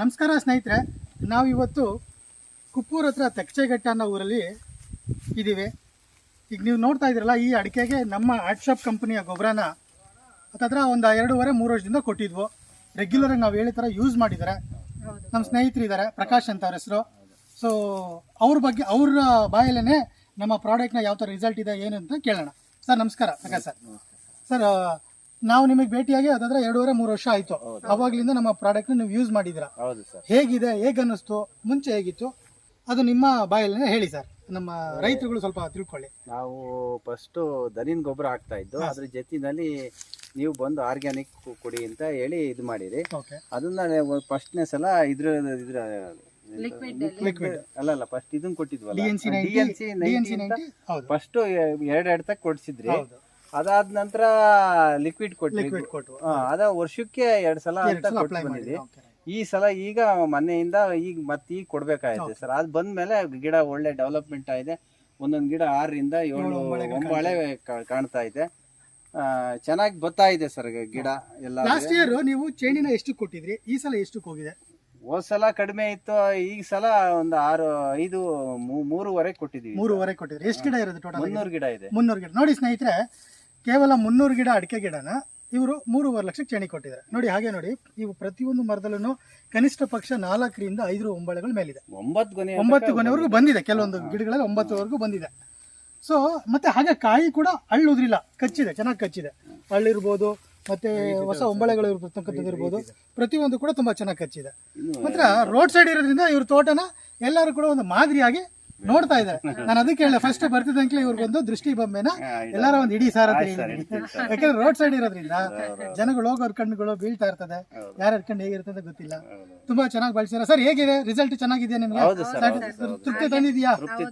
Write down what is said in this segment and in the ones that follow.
ನಮಸ್ಕಾರ ಸ್ನೇಹಿತರೆ ನಾವಿವತ್ತು ಕುಪ್ಪೂರ್ ಹತ್ರ ತೆಕ್ಚೆಘಟ್ಟ ಅನ್ನೋ ಊರಲ್ಲಿ ಇದ್ದೀವಿ ಈಗ ನೀವು ನೋಡ್ತಾ ಇದ್ದೀರಲ್ಲ, ಈ ಅಡಿಕೆಗೆ ನಮ್ಮ ಆಟ್ಶಾಪ್ ಕಂಪನಿಯ ಗೊಬ್ಬರನ ಹತ್ರ ಒಂದು ಎರಡೂವರೆ, ಮೂರು ವರ್ಷದಿಂದ ಕೊಟ್ಟಿದ್ವು. ರೆಗ್ಯುಲರಾಗಿ ನಾವು ಹೇಳಿ ಥರ ಯೂಸ್ ಮಾಡಿದ್ದಾರೆ ನಮ್ಮ ಸ್ನೇಹಿತರು ಇದ್ದಾರೆ ಪ್ರಕಾಶ್ ಅಂತ ಅವ್ರ ಹೆಸರು. ಸೊ ಅವ್ರ ಬಗ್ಗೆ, ಅವ್ರ ಬಾಯಲ್ಲೇ ನಮ್ಮ ಪ್ರಾಡಕ್ಟ್ನ ಯಾವ ಥರ ರಿಸಲ್ಟ್ ಇದೆ, ಏನು ಅಂತ ಕೇಳೋಣ. ಸರ್, ನಮಸ್ಕಾರ, ಪ್ರಕಾಶ್ ಸರ್. ಸರ್ ನಾವು ನಿಮಗೆ ಭೇಟಿಯಾಗಿ ಅದಾದ್ರೆ ಎರಡೂವರೆ ಮೂರು ವರ್ಷ ಆಯ್ತು. ಅವಾಗ್ಲಿಂದ ನಮ್ಮ ಪ್ರಾಡಕ್ಟ್ ನೀವು ಯೂಸ್ ಮಾಡಿದ್ರ ಹೌದು ಸರ್. ಹೇಗಿದೆ ಹೇಗೆ ಅನ್ನಿಸ್ತು ಮುಂಚೆ ಹೇಗಿತ್ತು? ಅದು ನಿಮ್ಮ ಬಾಯಲ್ಲೇ ಹೇಳಿ ಸರ್. ನಮ್ಮ ರೈತರುಗಳು ಸ್ವಲ್ಪ ತಿಳ್ಕೊಳ್ಳಿ. ನಾವು ಫಸ್ಟ್ ದನಿನ ಗೊಬ್ಬರ ಹಾಕ್ತಾ ಇದ್ದು ಅದ್ರ ಜೊತೆನಲ್ಲಿ ನೀವು ಬಂದು ಆರ್ಗ್ಯಾನಿಕ್ ಕೊಡಿ ಅಂತ ಹೇಳಿ ಇದು ಮಾಡಿರಿ. ಓಕೆ. ಅದನ್ನ ಫಸ್ಟ್ನೇ ಸಲ ಇದ್ರ ಇದ್ರ ಲಿಕ್ವಿಡ್ ಅಲ್ಲ. ಅಲ್ಲ ಫಸ್ಟ್ ಇದನ್ನ ಕೊಟ್ಟಿದ್ವಲ್ಲ? D N C D N C D N C ninety ಹೌದು. ಫಸ್ಟ್ ಎರಡ್ ಎರಡ್ ತಕ್ ಕೊಡ್ಸಿದ್ರಿ. ಹೌದು. ಅದಾದ ನಂತರ ಲಿಕ್ವಿಡ್ ಕೊಟ್ಟು ಹಾ, ಅದ ವರ್ಷಕ್ಕೆ ಎರಡ್ ಸಲ ಅಂತ ಕೊಟ್ಟು ಈ ಸಲ ಈಗ ಮನೆಯಿಂದ ಈಗ ಮತ್ತೆ ಈಗ ಕೊಡ್ಬೇಕಾಯ್ತು ಸರ್. ಅದ್ ಬಂದ್ಮೇಲೆ ಗಿಡ ಒಳ್ಳೆ ಡೆವಲಪ್ಮೆಂಟ್ ಆಗಿದೆ. ಒಂದೊಂದ್ ಗಿಡ ಆರರಿಂದ ಏಳು ಒಂಬಳೆ ಕಾ- ಕಾಣ್ತಾ ಇದೆ. ಚೆನ್ನಾಗಿ ಬರ್ತಾ ಇದೆ ಸರ್ ಗಿಡ ಎಲ್ಲ ಲಾಸ್ಟ್ ಇಯರ್ ನೀವು ಚೇಣಿನ ಎಷ್ಟು ಕೊಟ್ಟಿದ್ರಿ? ಈ ಸಲ ಎಷ್ಟಕ್ಕೆ ಹೋಗಿದೆ? ಹೋದ್ ಸಲ ಕಡಿಮೆ ಇತ್ತು. ಈಗ ಸಲ ಒಂದು ಆರು ಐದು ಮೂ- ಮೂರುವರೆ ಕೊಟ್ಟಿದೀವಿ ಮೂರುವರೆ ಕೊಟ್ಟಿದ್ರಿ. ಎಷ್ಟು ಗಿಡ ಇರೋದು ಟೋಟಲ್ ಮುನ್ನೂರು ಗಿಡ ಇದೆ. ಮುನ್ನೂರು ಗಿಡ. ನೋಡಿ ಸ್ನೇಹಿತರೆ ಕೇವಲ ಮುನ್ನೂರು ಗಿಡ ಅಡಿಕೆ ಗಿಡನ ಇವರು ಮೂರುವರೆ ಲಕ್ಷಕ್ಕೆ ಚೇಣಿ ಕೊಟ್ಟಿದ್ದಾರೆ. ನೋಡಿ ಹಾಗೆ ನೋಡಿ ಇವು ಪ್ರತಿಯೊಂದು ಮರದಲ್ಲೂ ಕನಿಷ್ಠ ಪಕ್ಷ ನಾಲ್ಕರಿಂದ ಐದು ಒಂಬಳೆಗಳು ಮೇಲಿದೆ. ಒಂಬತ್ತು ಗೊನೆ ಒಂಬತ್ತು ಗೊನೆವರೆಗೂ ಬಂದಿದೆ ಕೆಲವೊಂದು ಗಿಡಗಳಲ್ಲಿ ಒಂಬತ್ತುವರೆಗೂ ಬಂದಿದೆ. ಸೊ ಮತ್ತೆ ಹಾಗೆ ಕಾಯಿ ಕೂಡ ಹಳ್ಳು ಉದ್ರಿಲ್ಲ ಕಚ್ಚಿದೆ ಚೆನ್ನಾಗಿ ಕಚ್ಚಿದೆ. ಹಳ್ಳಿರ್ಬೋದು ಮತ್ತೆ ಹೊಸ ಒಂಬಳೆಗಳು ಇರ್ಬೋದು ಪ್ರತಿಯೊಂದು ಕೂಡ ತುಂಬಾ ಚೆನ್ನಾಗಿ ಕಚ್ಚಿದೆ. ಮಾತ್ರ ರೋಡ್ ಸೈಡ್ ಇರೋದ್ರಿಂದ ಇವ್ರ ತೋಟನ ಎಲ್ಲರೂ ಕೂಡ ಒಂದು ಮಾದರಿಯಾಗಿ ನೋಡ್ತಾ ಇದ್ದಾರೆ. ನಾನು ಅದಕ್ಕೆ ಹೇಳ ಫಸ್ಟ್ ಬರ್ತಿದ್ದಂಕ್ಲೆ ಇವ್ರಿಗೊಂದು ದೃಷ್ಟಿ ಬೊಮ್ಮೆನ. ಎಲ್ಲಾರ ಒಂದು ಇಡೀ ಸಾರ ಹೇಳಿ. ಯಾಕಂದ್ರೆ ರೋಡ್ ಸೈಡ್ ಇರೋದ್ರಿಂದ ಜನಗಳು ಹೋಗೋರ್ ಕಣ್ಣುಗಳು ಬೀಳ್ತಾ ಇರ್ತದೆ. ಯಾರ ಕಣ್ಣು ಹೇಗಿರ್ತದೆ ಗೊತ್ತಿಲ್ಲ. ತುಂಬಾ ಚೆನ್ನಾಗಿ ಬಳಸಿರ ಸರ್ ಹೇಗಿದೆ? ರಿಸಲ್ಟ್ ಚೆನ್ನಾಗಿದೆಯಾ ನಿಮ್ಗೆ? ತೃಪ್ತಿ ತಂದಿದ್ಯಾ? ತೃಪ್ತಿ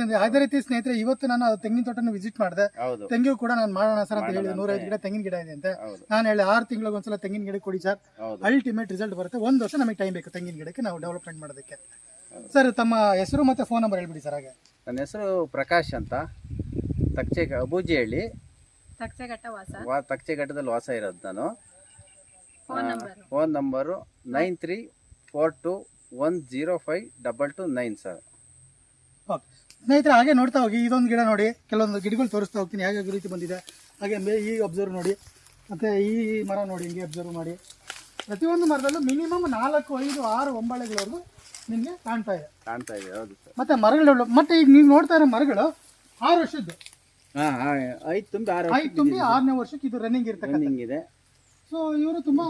ತಂದಿದೆ. ಅದೇ ರೀತಿ ಸ್ನೇಹಿತರೆ ಇವತ್ತು ನಾನು ತೆಂಗಿನ ತೋಟನ ವಿಸಿಟ್ ಮಾಡಿದೆ. ತೆಂಗಿಗೂ ಕೂಡ ನಾನು ಮಾಡೋಣ ಸರ್ ಅಂತ ಹೇಳಿದೆ. ಮಾಡೋಣ ನೂರೈದು ಗಿಡ ತೆಂಗಿನ ಗಿಡ ಇದೆ ಅಂತ. ನಾನು ಹೇಳಿ ಆರು ತಿಂಗಳಿಗೆ ಒಂದ್ಸಲ ತೆಂಗಿನ ಗಿಡ ಕೊಡಿ ಸರ್. ಅಲ್ಟಿಮೇಟ್ ರಿಸಲ್ಟ್ ಬರುತ್ತೆ. ಒಂದು ವರ್ಷ ನಮಗೆ ಟೈಮ್ ಬೇಕು ತೆಂಗಿನ ಗಿಡಕ್ಕೆ ನಾವು ಡೆವಲಪ್ಮೆಂಟ್ ಮಾಡೋದಕ್ಕೆ. ಸರ್ ತಮ್ಮ ಹೆಸರು ಮತ್ತೆ ಫೋನ್ ನಂಬರ್ ಹೇಳ್ಬಿಡಿ ಸರ್ ಹಾಗೆ. ನನ್ನ ಹೆಸರು ಪ್ರಕಾಶ್ ಅಂತ. ತಕ್ಷೆ ಅಬೂಜಿ ಹೇಳಿ. ವಾಸ ವಾ ತಕ್ಷೆಘಟ್ಟದಲ್ಲಿ ವಾಸ ಇರೋದು ನಾನು. Phone number phone number nine three four two one zero five double two nine sir. Okay. ಸ್ನೇಹಿತರೆ ಹಾಗೆ ನೋಡ್ತಾ ಹೋಗಿ. ಇದೊಂದು ಗಿಡ ನೋಡಿ. ಕೆಲವೊಂದು ಗಿಡಗಳು ತೋರಿಸ್ತಾ ಹೋಗ್ತೀನಿ. ಹೇಗೆ ರೀತಿ ಬಂದಿದೆ. ಹಾಗೆ ಮೇ ಈ ಅಬ್ಸರ್ವ್ ನೋಡಿ. ಮತ್ತು ಈ ಮರ ನೋಡಿ ಹಿಂಗೆ ಅಬ್ಸರ್ವ್ ಮಾಡಿ. ಪ್ರತಿಯೊಂದು ಮರದಲ್ಲೂ ಮಿನಿಮಮ್ ನಾಲ್ಕು ಐದು ಆರು ಒಂಬಳೆಗಳವರೆಗೂ ನಿಮಗೆ ಕಾಣ್ತಾ ಇದೆ. ಕಾಣ್ತಾ ಇದೆ ಹೌದು ಸರ್. ಮತ್ತೆ ಮರಗಳು ಮತ್ತೆ ಈಗ ನೀವು ನೋಡ್ತಾ ಇರೋ ಮರಗಳು ಆರು ವರ್ಷದ್ದು. ಹಾಂ ಐದು ತುಂಬಿ ಆರು ಐದು ತುಂಬಿ ಆರನೇ ವರ್ಷಕ್ಕೆ ಇದು ರನ್ನಿಂಗ್ ಇರ್ತಕ್ಕಂಥ ಇದೆ. ಸೊ ಇವರು ತುಂಬಾ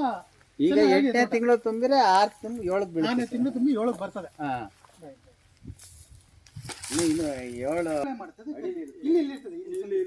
ಈಗ ಎಂಟನೇ. ತಿಂಗಳು ತುಂಬಿದ್ರೆ ಆರು ತಿಂಗಳು ಏಳಕ್ಕೆ ಆರನೇ ಬೀಳುತ್ತೆ ತಿಂಗಳು ತುಂಬಿ ಏಳಕ್ಕೆ ಬರ್ತದೆ. ಹಾಂ. ಇನ್ನು ಇನ್ನು ಏಳು ಇಲ್ಲಿ ಇಲ್ಲಿ ಇರ್ತದೆ. ಇಲ್ಲಿ